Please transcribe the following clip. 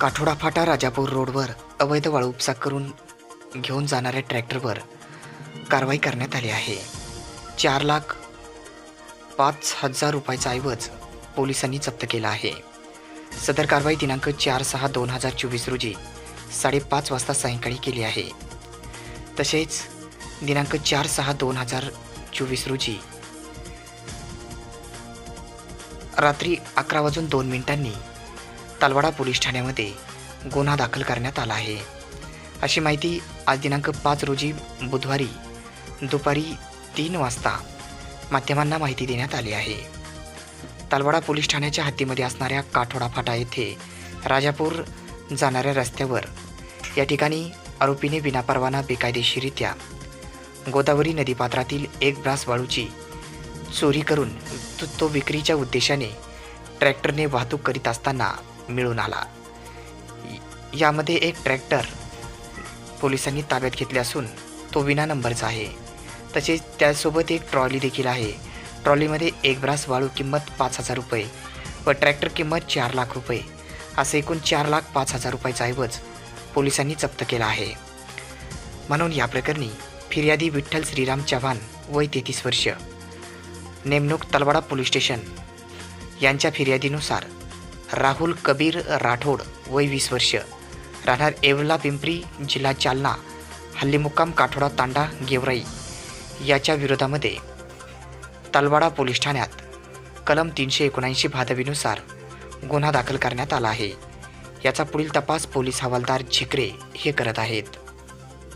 काठोडा फाटा राजापूर रोडवर अवैध वाळू उपसा करून घेऊन जाणाऱ्या ट्रॅक्टरवर कारवाई करण्यात आली आहे. चार लाख पाच हजार रुपयाचा ऐवज पोलिसांनी जप्त केला आहे. सदर कारवाई दिनांक चार सहा दोन हजार चोवीस रोजी साडेपाच वाजता सायंकाळी केली आहे. तसेच दिनांक चार सहा दोन हजार चोवीस रोजी रात्री अकरा वाजून दोन मिनिटांनी तालवाडा पोलीस ठाण्यामध्ये गुन्हा दाखल करण्यात आला आहे. अशी माहिती आज दिनांक पाच रोजी बुधवारी दुपारी तीन वाजता माध्यमांना माहिती देण्यात आली आहे. तालवाडा पोलीस ठाण्याच्या हद्दीमध्ये असणाऱ्या काठोडा फाटा येथे राजापूर जाणाऱ्या रस्त्यावर या ठिकाणी आरोपीने विनापरवाना बेकायदेशीरित्या गोदावरी नदीपात्रातील एक ब्रास वाळूची चोरी करून तो, तो विक्रीच्या उद्देशाने ट्रॅक्टरने वाहतूक करीत असताना मिळून आला. यामध्ये एक ट्रॅक्टर पोलिसांनी ताब्यात घेतले असून तो विना नंबरचा आहे. तसेच त्यासोबत एक ट्रॉली देखील आहे. ट्रॉलीमध्ये एक ब्रास वाळू किंमत पाच हजार रुपये व ट्रॅक्टर किंमत चार लाख रुपये असे एकूण चार लाख पाच हजार रुपयाचा ऐवज पोलिसांनी जप्त केला आहे. म्हणून या प्रकरणी फिर्यादी विठ्ठल श्रीराम चव्हाण वय तेहतीस वर्ष. नेमणूक तलवाडा पोलीस स्टेशन यांच्या फिर्यादीनुसार राहुल कबीर राठोड वय वीस वर्ष. राहणार येवला पिंपरी जिल्हा जालना हल्लीमुक्काम काठोडा तांडा गेवराई. याच्या विरोधामध्ये तलवाडा पोलीस ठाण्यात कलम तीनशे एकोणऐंशी भादवीनुसार गुन्हा दाखल करण्यात आला आहे. याचा पुढील तपास पोलीस हवालदार झिकरे हे करत आहेत.